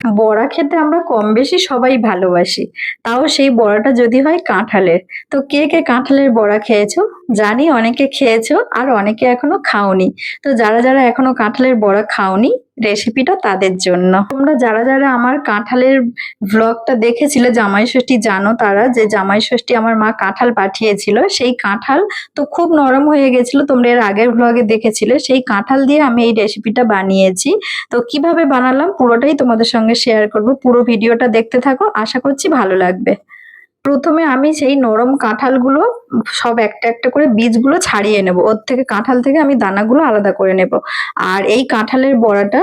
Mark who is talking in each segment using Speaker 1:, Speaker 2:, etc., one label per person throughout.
Speaker 1: বড়া খেতে আমরা কম বেশি সবাই ভালোবাসি। তাও সেই বড়াটা যদি হয় কাঁঠালের। তো কে কে কাঁঠালের বড়া খেয়েছো? জানি, অনেকে খেয়েছো আর অনেকে এখনও খাওনি। তো যারা যারা এখনও কাঁঠালের বড়া খাওনি রেসিপিটা তাদের জন্য। তোমরা যারা যারা আমার কাঁঠালের ব্লগটা দেখেছিলে, জামাই ষষ্ঠী, জানো তারা যে জামাই ষষ্ঠী আমার মা কাঁঠাল পাঠিয়েছিল। সেই কাঁঠাল তো খুব নরম হয়ে গেছিল, তোমরা এর আগের ব্লগে দেখেছিলে। সেই কাঁঠাল দিয়ে আমি এই রেসিপিটা বানিয়েছি। তো কীভাবে বানালাম পুরোটাই তোমাদের সঙ্গে শেয়ার করব। পুরো ভিডিওটা দেখতে থাকো, আশা করছি ভালো লাগবে। প্রথমে আমি সেই নরম কাঁঠালগুলো সব একটা একটা করে বীজগুলো ছাড়িয়ে নেব। ওর থেকে কাঁঠাল থেকে আমি দানাগুলো আলাদা করে নেব। আর এই কাঁঠালের বড়াটা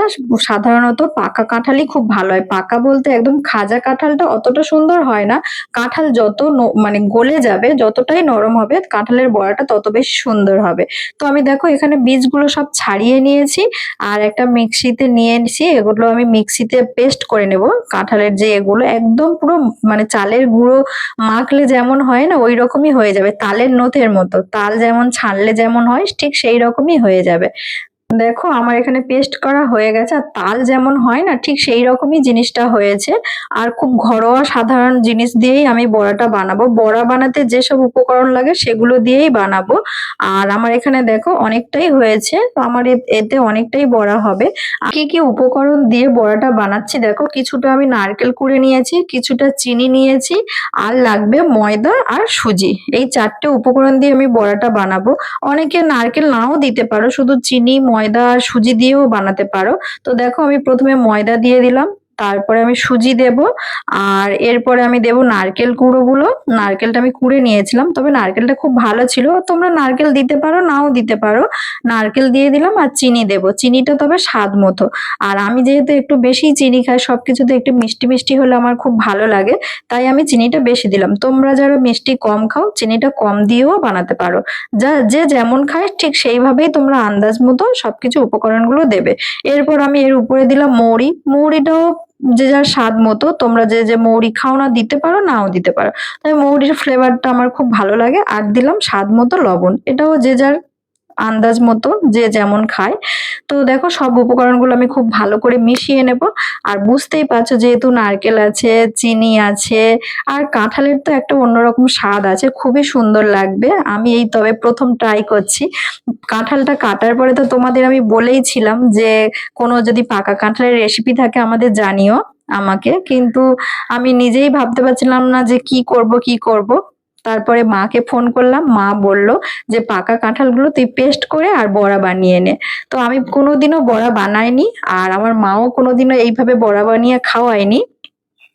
Speaker 1: সাধারণত পাকা কাঁঠালই খুব ভালো হয়। পাকা বলতে একদম খাজা কাঁঠালটা অতটা সুন্দর হয় না। কাঁঠাল যত মানে গলে যাবে, যতটাই নরম হবে, কাঁঠালের বড়াটা তত বেশি সুন্দর হবে। তো আমি দেখো এখানে বীজগুলো সব ছাড়িয়ে নিয়েছি আর একটা মিক্সিতে নিয়ে এসেছি এগুলো আমি মিক্সিতে পেস্ট করে নেব। কাঁঠালের যে এগুলো একদম পুরো মানে চালের গুঁড়ো মাখলে যেমন হয় না, ওই রকমই হয়ে যাবে। তালের নথের মতো। তাল যেমন ছাড়লে যেমন হয় ঠিক সেই রকমই হয়ে যাবে। দেখো, আমার এখানে পেস্ট করা হয়ে গেছে আর তাল যেমন হয় না, ঠিক সেই রকমই জিনিসটা হয়েছে। আর খুব ঘরোয়া সাধারণ জিনিস দিয়েই আমি বড়াটা বানাবো। বড়া বানাতে যেসব উপকরণ লাগে সেগুলো দিয়েই বানাবো। আর আমার এখানে দেখো, অনেকটাই হয়েছে। তো আমার এতে অনেকটাই বড়া হবে। কি কি উপকরণ দিয়ে বড়াটা বানাচ্ছি দেখো, কিছুটা আমি নারকেল কুড়ে নিয়েছি, কিছুটা চিনি নিয়েছি, আর লাগবে ময়দা আর সুজি। এই চারটে উপকরণ দিয়ে আমি বড়াটা বানাবো। অনেকে নারকেল নাও দিতে পারো, শুধু চিনি ময়দা সুজি দিয়েও বানাতে পারো। তো দেখো আমি প্রথমে ময়দা দিয়ে দিলাম। তারপরে আমি সুজি দেব, আর এরপরে আমি দেব নারকেল কুড়োগুলো। নারকেলটা আমি কুড়ে নিয়েছিলাম, তবে নারকেলটা খুব ভালো ছিল। তোমরা নারকেল দিতে পারো, নাও দিতে পারো। নারকেল দিয়ে দিলাম আর চিনি দেব। চিনিটা তবে স্বাদ মতো। আর আমি যেহেতু একটু বেশি চিনি খাই সব কিছুতে একটু মিষ্টি মিষ্টি হলে আমার খুব ভালো লাগে, তাই আমি চিনিটা বেশি দিলাম। তোমরা যারা মিষ্টি কম খাও, চিনিটা কম দিয়েও বানাতে পারো। যা, যে যেমন খায়, ঠিক সেইভাবেই তোমরা আন্দাজ মতো সবকিছু উপকরণগুলো দেবে। এরপর আমি এর উপরে দিলাম মৌরি। মৌরিটাও যে যার স্বাদ মতো, তোমরা যে যে মৌরি খাও না, দিতে পারো, নাও দিতে পারো। তাই মৌরির ফ্লেভারটা আমার খুব ভালো লাগে। আর দিলাম স্বাদ মতো লবণ। এটাও যে যার আন্দাজ মতো যে যেমন খায়। তো দেখো সব উপকরণগুলো আমি খুব ভালো করে মিশিয়ে নেব। আর বুঝতেই পারছ যেহেতু নারকেল আছে, চিনি আছে, আর কাঁঠালের তো একটা অন্যরকম স্বাদ আছে, খুবই সুন্দর লাগবে। আমি এই তবে প্রথম ট্রাই করছি। কাঁঠালটা কাটার পরে তো তোমাদের আমি বলেইছিলাম যে কোনো যদি পাকা কাঁঠালের রেসিপি থাকে আমাদের জানিও আমাকে। কিন্তু আমি নিজেই ভাবতে পারছিলাম না যে কি করব কি করব। তারপরে মাকে ফোন করলাম, মা বলল যে পাকা কাঁঠালগুলো তুই পেস্ট করে আর বড়া বানিয়ে নে। তো আমি কোনোদিনও বড়া বানাইনি আর আমার মাও কোনোদিনও এইভাবে বড়া বানিয়ে খাওয়ায়নি।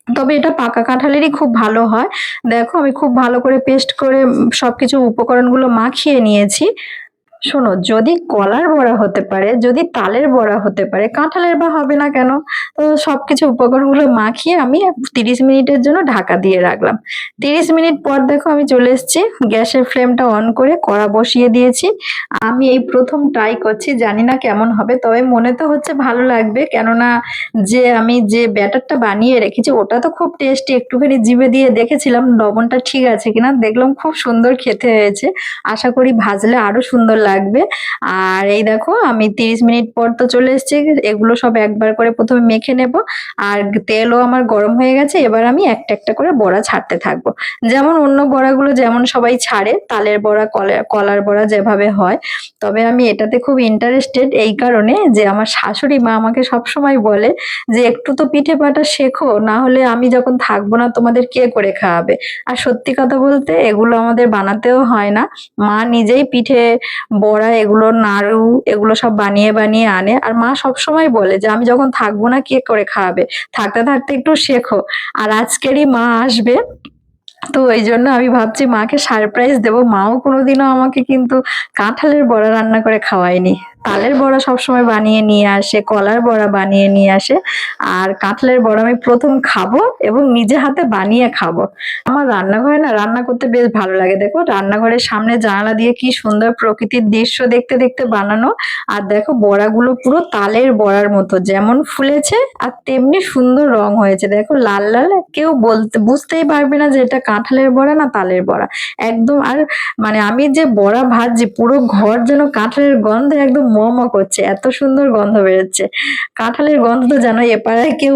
Speaker 1: তবে এটা পাকা কাঁঠালেরই খুব ভালো হয়। দেখো আমি খুব ভালো করে পেস্ট করে সবকিছু উপকরণগুলো মাখিয়ে নিয়েছি। শোনো, যদি কলার বড়া হতে পারে, যদি তালের বড়া হতে পারে, কাঁঠালের বা হবে না কেন? তো সবকিছু উপকরণগুলো মাখিয়ে আমি তিরিশ মিনিটের জন্য ঢাকা দিয়ে রাখলাম। তিরিশ মিনিট পর দেখো আমি চলে এসেছি, গ্যাসের ফ্লেমটা অন করে কড়া বসিয়ে দিয়েছি। আমি এই প্রথম ট্রাই করছি, জানি না কেমন হবে, তবে মনে তো হচ্ছে ভালো লাগবে, কেননা যে আমি যে ব্যাটারটা বানিয়ে রেখেছি, ওটা তো খুব টেস্টি একটুখানি জিভে দিয়ে দেখেছিলাম, লবণটা ঠিক আছে কিনা, দেখলাম খুব সুন্দর খেতে হয়েছে। আশা করি ভাজলে আরও সুন্দর লাগবে লাগবে। আর এই দেখো, আমি তিরিশ মিনিট পর তো চলে এসেছি। এগুলো সব একবার করে প্রথমে মেখে নেব। আর তেলও আমার গরম হয়ে গেছে, এবার আমি একটা একটা করে বড়া ছাড়তে থাকব। যেমন অন্য বড়াগুলো যেমন সবাই ছাড়ে, তালের বড়া কলার বড়া যেভাবে হয়। তবে আমি এটাতে খুব ইন্টারেস্টেড এই কারণে যে আমার শাশুড়ি মা আমাকে সবসময় বলে যে, একটু তো পিঠে পাটা শেখো, না হলে আমি যখন থাকব না, তোমাদের কে করে খাওয়াবে? আর সত্যি কথা বলতে এগুলো আমাদের বানাতেও হয় না। মা নিজেই পিঠে বড়া, এগুলো নাড়ু, এগুলো সব বানিয়ে বানিয়ে আনে। আর মা সব সময় বলে যে, আমি যখন থাকব না, কে করে খাওয়াবে? থাকতে থাকতে একটু শেখো। আর আজকেরই মা আসবে, তো এই জন্য আমি ভাবছি মাকে সারপ্রাইজ দেবো। মাও কোনোদিনও আমাকে কিন্তু কাঁঠালের বড়া রান্না করে খাওয়ায়নি। তালের বড়া সবসময় বানিয়ে নিয়ে আসে, কলার বড়া বানিয়ে নিয়ে আসে। আর কাঁঠালের বড়া আমি প্রথম খাব এবং নিজে হাতে বানিয়ে খাব। আমার রান্নাঘরে না, রান্না করতে বেশ ভালো লাগে। দেখো, রান্নাঘরের সামনে জানালা দিয়ে কি সুন্দর প্রকৃতির দৃশ্য দেখতে দেখতে বানানো। আর দেখো, বড়াগুলো পুরো তালের বড়ার মতো। যেমন ফুলেছে, আর তেমনি সুন্দর রং হয়েছে। দেখো, লাল লাল, কেউ বলতে, বুঝতেই পারবে না যে এটা কাঁঠালের বড়া না তালের বড়া। একদম, আর মানে আমি যে বড়া ভাজছি, পুরো ঘর যেন কাঁঠালের গন্ধে একদম ম ম করছে, এত সুন্দর গন্ধ বেরোচ্ছে। কাঁঠালের গন্ধ তো জানো এপাড়ায় কেউ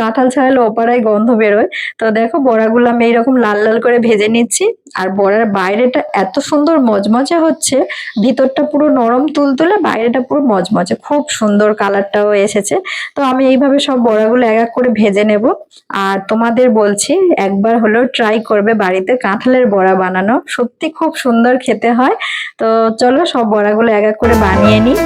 Speaker 1: কাঁঠাল ছাড়ালে ওপাড়ায় গন্ধ বেরোয়। তো দেখো বড়াগুলো আমি এইরকম লাল লাল করে ভেজে নিচ্ছি। আর বড়ার বাইরেটা এত সুন্দর মজমজে হচ্ছে, ভিতরটা পুরো নরম তুলতুলে, বাইরেটা পুরো মজমজে। খুব সুন্দর কালারটাও এসেছে। তো আমি এইভাবে সব বড়াগুলো এক এক করে ভেজে নেব। আর তোমাদের বলছি, একবার হলেও ট্রাই করবে বাড়িতে কাঁঠালের বড়া বানানো। সত্যি খুব সুন্দর খেতে হয়। তো চলো সব বড়াগুলো এক এক করে বানিয়ে নিই।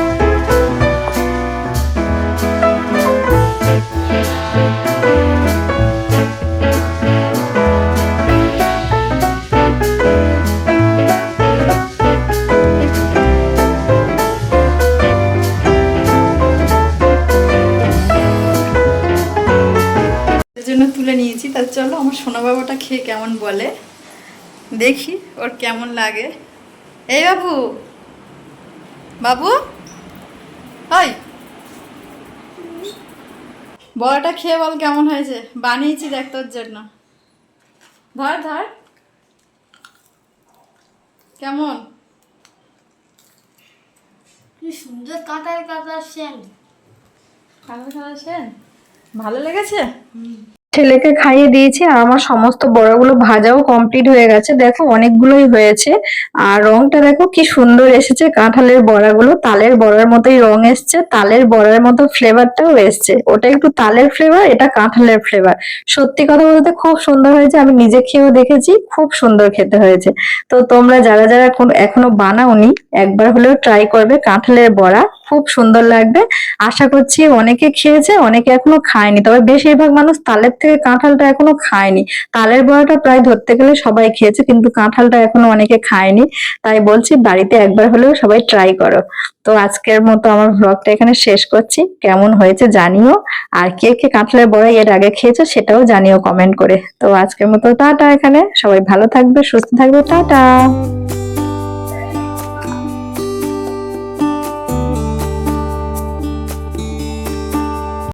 Speaker 1: জন্য তুলে নিয়েছি, তা চলো আমার সোনা বাবাটা খেয়ে কেমন বলে। দেখি ওর কেমন লাগে। এই বাবু বাবু? ওই বড়াটা খেয়ে বল কেমন হয়েছে? বানিয়েছি দেখ তোর জন্য। ধর ধর। কেমন?
Speaker 2: কি সুন্দর কাতার কাতার সেন।
Speaker 1: ভালো সেন? ভালো লেগেছে? ছেলেকে খাইয়ে দিয়েছি আর আমার সমস্ত বড়াগুলো ভাজাও কমপ্লিট হয়ে গেছে। দেখো অনেকগুলোই হয়েছে। আর রংটা দেখো কি সুন্দর এসেছে। কাঁঠালের বড়াগুলো, তালের বড়ার মতোই রং এসছে। তালের বড়ার মতো ফ্লেভারটাও এসছে। ওটা একটু তালের ফ্লেভার এটা কাঁঠালের ফ্লেভার সত্যি কথা বলতে খুব সুন্দর হয়েছে। আমি নিজে খেয়েও দেখেছি, খুব সুন্দর খেতে হয়েছে। তো তোমরা যারা যারা এখন- বানাওনি, একবার হলেও ট্রাই করবে কাঁঠালের বড়া। খুব সুন্দর লাগবে। আশা করছি অনেকে খেয়েছে, অনেকে এখনও খায়নি। তবে বেশিরভাগ মানুষ তালের থেকে কাঁঠালটা এখনও খায়নি। তালের বড়াটা প্রায় ধরতে গেলে সবাই খেয়েছে, কিন্তু কাঁঠালটা এখনও অনেকে খায়নি। তাই বলছি, বাড়িতে একবার হলেও সবাই ট্রাই করো। তো আজকের মতো আমার ব্লগটা এখানে শেষ করছি। কেমন হয়েছে জানিও। আর কে কে কাঁঠালের বড়া এর আগে খেয়েছো সেটাও জানিও কমেন্ট করে। তো আজকের মতো টাটা এখানে। সবাই ভালো থাকবে, সুস্থ থাকবে। টাটা!